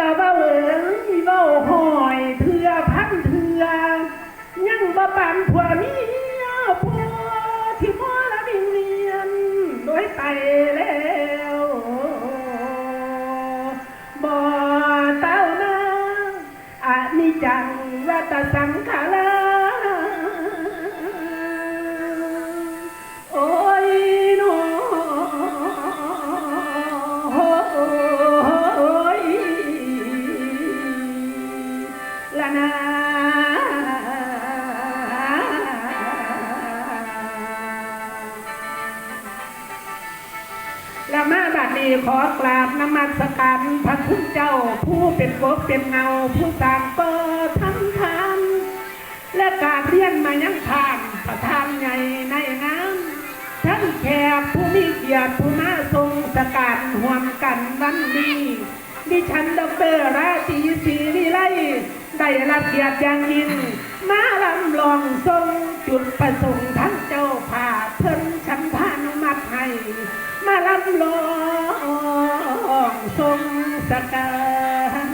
ละเบ้าเอ๋ยเบ้าหอยเถื่อพันเถื่อยังบ่ปานผัวเมียผัวที่มอละบินเนียนโดยไปแล้วบ่เต้านาอันนี้จังว่าตาสังขาร ละนาและมาบัดนี้ขอกราบนมัสการพระคุณเจ้า ผู้เป็นกบเป็นเงาผู้สางเปิดทั้งทานและกราบเรียนมายังทานประธานใหญ่ในน้ำทั้งแขกผู้มีเกียรติผู้มาทรงสการห่วมกันวันนี้ดิฉันดอกเตอรราตีศรีวิไล ได้รับเกียรติอย่างยิ่งมาลำลองทรงจุดประสงค์ทั้งเจ้าผ่าเพิ่นฉันพานุมัติให้มาลำลองทรงสการ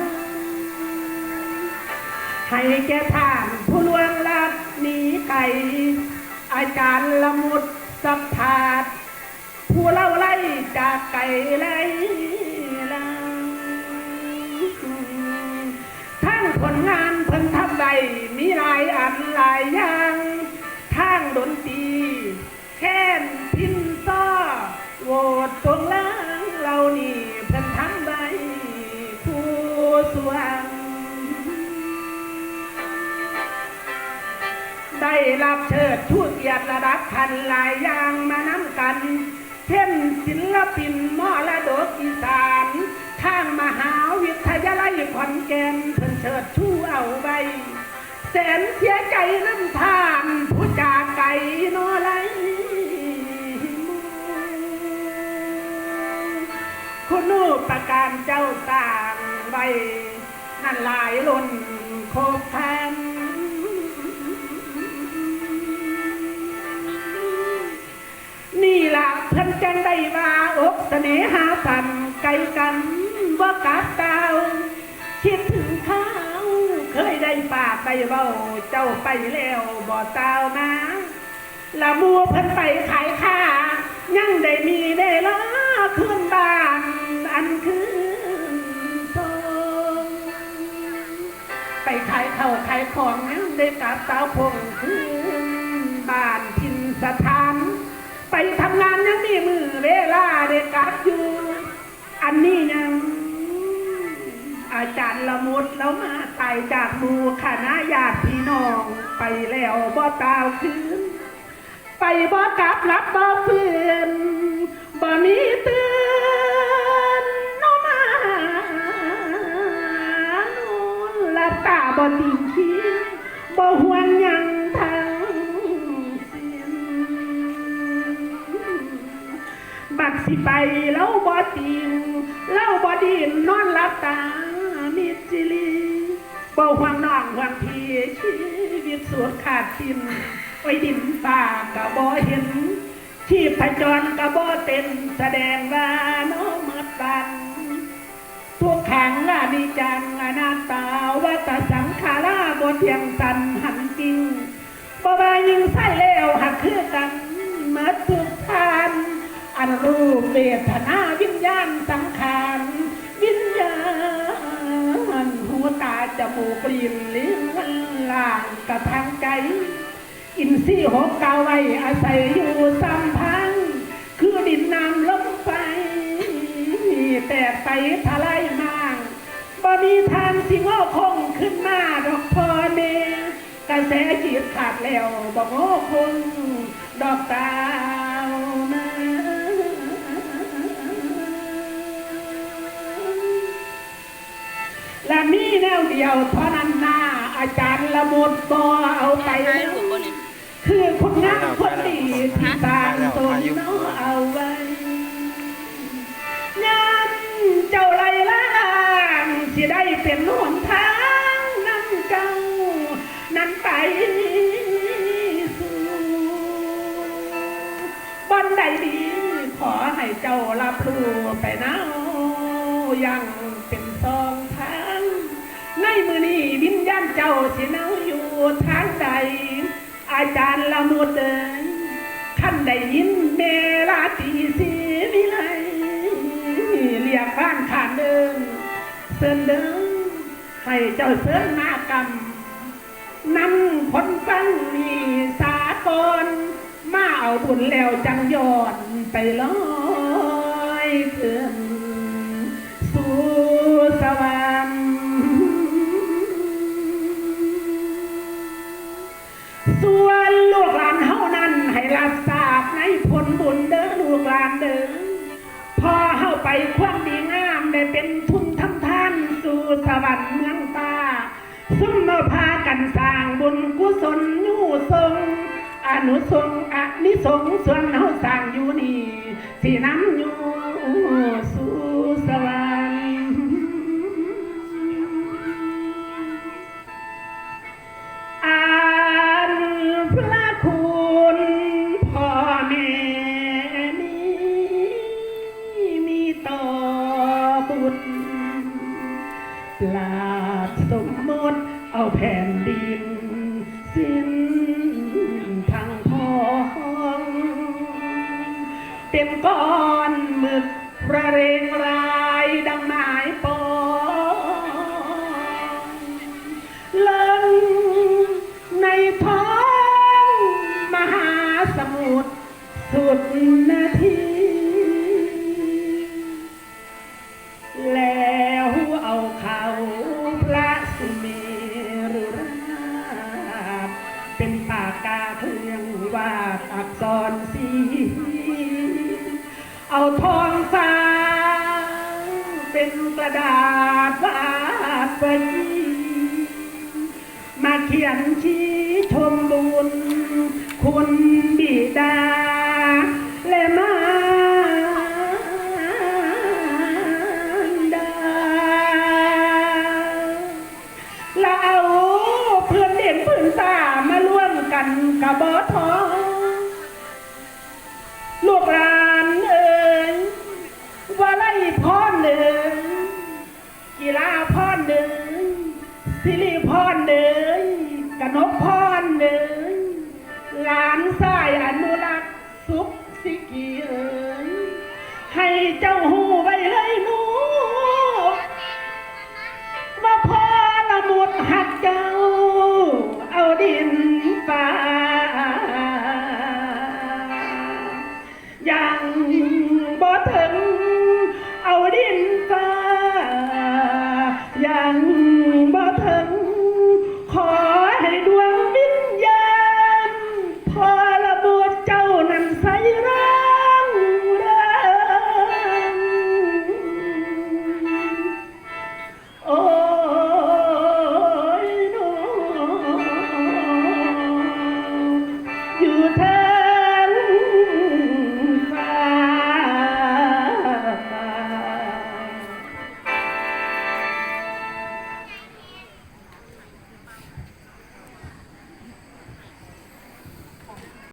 ให้แก่ท่านผู้ล่วงลับหนีไก่ อาจารย์ละมุดสัพพาดผู้เล่าไล่จากไก่ไล่ายอันหลายอย่างทางดนตรีแค้นพินซ้อโหวตตรงล่างเรานี่เพิ่นทำใดผู้สวงได้รับเชิดชูเกียรติระดับคันหลายอย่างมานำกัน เช่นศิลปินมอระดกอีสานข้างมหาวิทยาลัยขอนแก่นเพิ่นเชิดชูเอาไว้ แสนเสียใจน้ำทานผู้จากไก่นอไลคุณูประการเจ้าต่างไว้นั่นหลายล้นโคบแทนนี่ล่ะเพิ่นจังได้ว่าอกเสน่หาพันไกลกันบ่กัดดาวคิด ไปเบาเจ้าไปแล้วบ่ตาวมาละมัวเพิ่นไปขายข้ายังได้มีเวลาขึ้นบ้านอันคืนทองไปขายข้าขายของยังได้กลับสาวพงคืนบ้านทินสถาน ไปทำงานยังมีมือเวลาได้กลับอยู่ อันนี้ยัง อาจารย์ละมุดแล้วมาไต่จากหมูคณะญาติพี่น้องไปแล้วบ่ตาวคืน ไปบ่กลับรับบ่เฟื่อนบ่มีเตือนน้องมานูนลับตาบ่ติงคิดบ่หวงหยังทั้งสิ้นบักสิไปแล้วบ่ติงเล่าบ่ดินนอนหลับตา จิลีบ่ห่วงน้องห่วงพี่ชีวิตสวดขาดทินไว้ดินป่ากะบ่เห็นที่พจรกะบ่เต็นแสดงว่าน้องเมื่อบันทุกขังอนิจจังอนัตตาวัตสังขาราบทเทียงสันหันจริงบ่บายิงใส่แล้วหักคือกันเมื่อทุกทาน อันรูปเวทนาวิญญาณสัง มูกลิ้นลิ้นล่างกระทางใจ อินทรีย์หกเกาไว้อาศัยอยู่สัมพังคือดินน้ำลมไฟแต่ไปทลายมากบ่มีทางสิงอคงขึ้นมาดอกพอเมกระแสจิตขาดแล้วบ่งอคงดอกตา และมีแนวเดียวเท่านั้นนาอาจารย์ละมุดบ่เอาไปใช่ผมบ่เนี่ยคือคนงามคนดีที่สร้างตนน้อเอาไว้ยามเจ้าไล่ล่างสิได้เป็นหนทางนำเจ้านั้นไปสู่บันไดดี ขอให้เจ้ารับรู้ไปเนายัง เจ้าสิเนาอยู่ทางใด อาจารย์ละมุดเดินขั้นได้ยินเมลาตีสีวิไลเรียกบ้านขานเดินเสินเดินให้เจ้าเสินมากรรมนำคนฟังนี่สากลมาเอาบุญแล้วจังยอดไปลอยขึ้น ส่วนลูกหลานเฮานั้นให้รับทราบในผลบุญเด้อลูกหลานเด้อพอเฮาไปความดีงามได้เป็นทุนทำทานสู่สวรรค์เมืองตาซุ่มมาพากันสร้างบุญกุศลอยู่ทรงอนุสงอนิสงส่วนเฮาสร้างอยู่นี่สินำอยู่ เป็นก้อนหมึกระเรงรายดังหมายปอ ระดาษวาดไว้มาเขียนชี้ชมบุญ คุณบิดา และมารดาเราเอาเพื่อนเด่นเพื่อนตามาร่วมกันกับบอท ฬาพ่อนึ่งสิริพ่อหนึ่งกนกพรอหนึ่งหลานสายอนุ Aleluya.